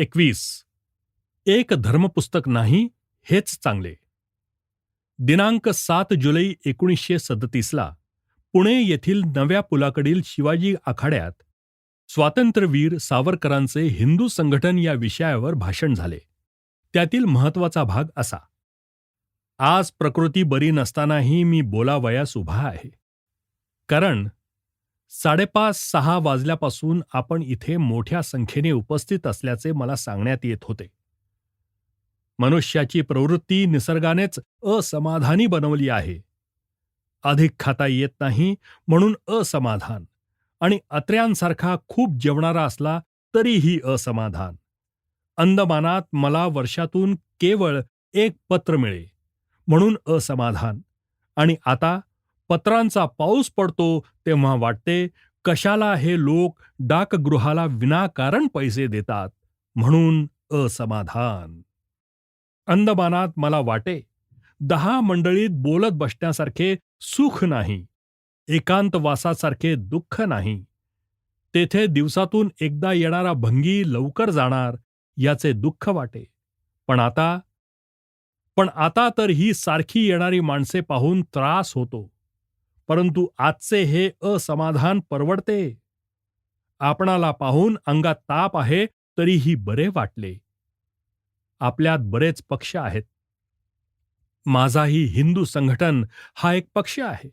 एकवीस. एक धर्मपुस्तक नाही हेच चांगले. दिनांक सात जुलै एकोणीसशे सदतीसला पुणे येथील नव्या पुलाकडील शिवाजी आखाड्यात स्वातंत्र्यवीर सावरकरांचे हिंदू संघटन या विषयावर भाषण झाले. त्यातील महत्त्वाचा भाग असा. आज प्रकृती बरी नसतानाही मी बोलावयास उभा आहे. कारण साडेपाच सहा वाजल्यापासून आपण इथे मोठ्या संख्येने उपस्थित असल्याचे मला सांगण्यात येत होते. मनुष्याची प्रवृत्ती निसर्गानेच असमाधानी बनवली आहे. अधिक खाता येत नाही म्हणून असमाधान आणि अत्र्यांसारखा खूप जेवणारा असला तरीही असमाधान. अंदमानात मला वर्षातून केवळ एक पत्र मिळे म्हणून असमाधान आणि आता पत्रांचा पाऊस पडतो तेव्हा वाटते कशाला हे लोक डाकगृहाला विनाकारण पैसे देतात? म्हणून असमाधान. अंदमानात मला वाटे दहा मंडळीत बोलत बसण्यासारखे सुख नाही एकांतवासासारखे दुःख नाही. तेथे दिवसातून एकदा येणारा भंगी लवकर जाणार याचे दुःख वाटे. पण आता पण आता तर ही सारखी येणारी माणसे पाहून त्रास होतो. परंतु आजचे हे असमाधान परवडते. आपणाला पाहून अंगात ताप आहे तरीही बरे वाटले. आपल्यात बरेच पक्ष आहेत. माझाही हिंदू संघटन हा एक पक्ष आहे.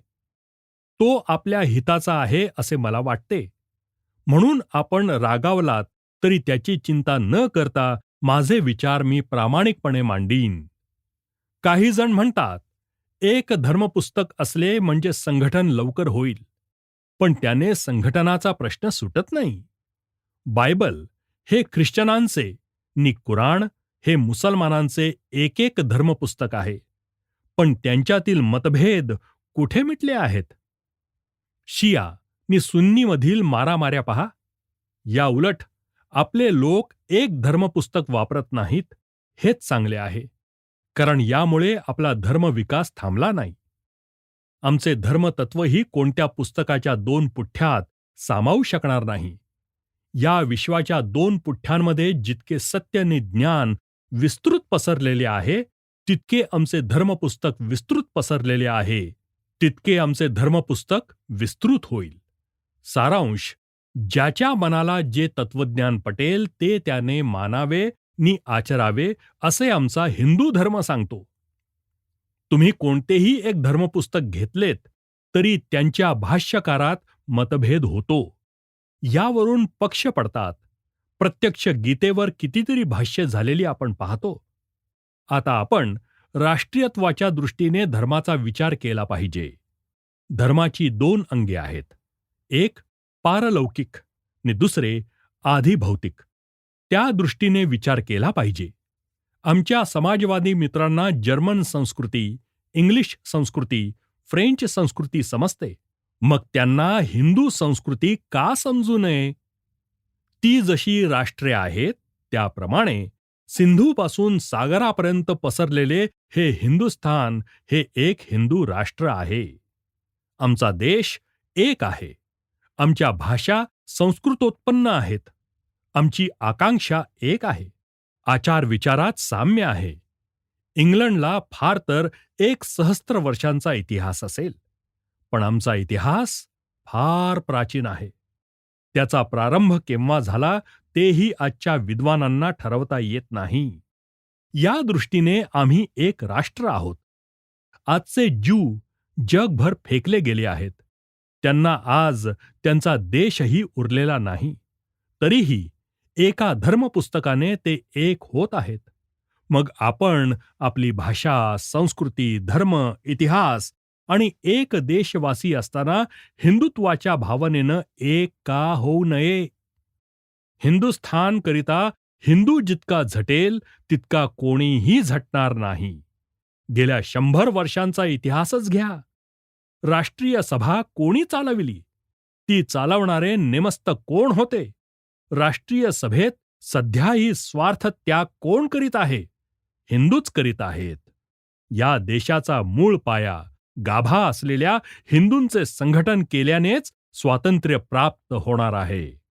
तो आपल्या हिताचा आहे असे मला वाटते. म्हणून आपण रागावलात तरी त्याची चिंता न करता माझे विचार मी प्रामाणिकपणे मांडीन. काही जण म्हणतात एक धर्मपुस्तक असले म्हणजे संघटन लवकर होईल. पण त्याने संघटनाचा प्रश्न सुटत नाही. बायबल हे ख्रिश्चनांचे नि कुराण हे मुसलमानांचे एक एक धर्मपुस्तक आहे. पण त्यांच्यातील मतभेद कुठे मिटले आहेत? शिया नि सुन्नीमधील मारामाऱ्या पहा. या उलट आपले लोक एक धर्मपुस्तक वापरत नाहीत हेच चांगले आहे. कारण यामुळे आपला धर्मविकास थांबला नाही. आमचे धर्मतत्वही कोणत्या पुस्तकाच्या दोन पुठ्ठ्यात सामावू शकणार नाही. या विश्वाच्या दोन पुठ्ठ्यांमध्ये जितके सत्य आणि ज्ञान विस्तृत पसरलेले आहे तितके आमचे धर्मपुस्तक विस्तृत पसरलेले आहे तितके आमचे धर्मपुस्तक विस्तृत होईल. सारांश ज्याच्या मनाला जे तत्वज्ञान पटेल ते त्याने मानावे नी आचरावे असे आमचा हिंदू धर्म सांगतो. तुम्ही कोणतेही एक धर्मपुस्तक घेतलेत तरी त्यांच्या भाष्यकारात मतभेद होतो. यावरून पक्ष पडतात. प्रत्यक्ष गीतेवर कितीतरी भाष्य झालेली आपण पाहतो. आता आपण राष्ट्रीयत्वाच्या दृष्टीने धर्माचा विचार केला पाहिजे. धर्माची दोन अंगे आहेत. एक पारलौकिक आणि दुसरे आधिभौतिक. त्या दृष्टीने विचार केला पाहिजे. आमच्या समाजवादी मित्रांना जर्मन संस्कृती इंग्लिश संस्कृती फ्रेंच संस्कृती समजते. मग त्यांना हिंदू संस्कृती का समजू नये? ती जशी राष्ट्रे आहेत त्याप्रमाणे सिंधूपासून सागरापर्यंत पसरलेले हे हिंदुस्थान हे एक हिंदू राष्ट्र आहे. आमचा देश एक आहे. आमच्या भाषा संस्कृतोत्पन्न आहेत. आमची आकांक्षा एक आहे. आचार विचारात साम्य आहे. इंग्लंडला फार तर एक सहस्त्र वर्षांचा इतिहास असेल. पण आमचा इतिहास फार प्राचीन आहे. त्याचा प्रारंभ केव्हा झाला तेही आजच्या विद्वानांना ठरवता येत नाही. या दृष्टीने आम्ही एक राष्ट्र आहोत. आजचे ज्यू जगभर फेकले गेले आहेत. त्यांना आज त्यांचा देशही उरलेला नाही. तरीही एका धर्मपुस्तकाने ते एक होत आहेत. मग आपण आपली भाषा संस्कृती धर्म इतिहास आणि एक देशवासी असताना हिंदुत्वाच्या भावनेनं एक का होऊ नये? हिंदुस्थानकरिता हिंदू जितका झटेल तितका कोणीही झटणार नाही. गेल्या शंभर वर्षांचा इतिहासच घ्या. राष्ट्रीय सभा कोणी चालविली? ती चालवणारे नेमस्त कोण होते? राष्ट्रीय सभेत सध्याही स्वार्थ त्याग कोण करीत आहे? हिंदूच करीत आहेत. या देशाचा मूळ पाया गाभा असलेल्या हिंदूंचे संघटन केल्यानेच स्वातंत्र्य प्राप्त होणार आहे.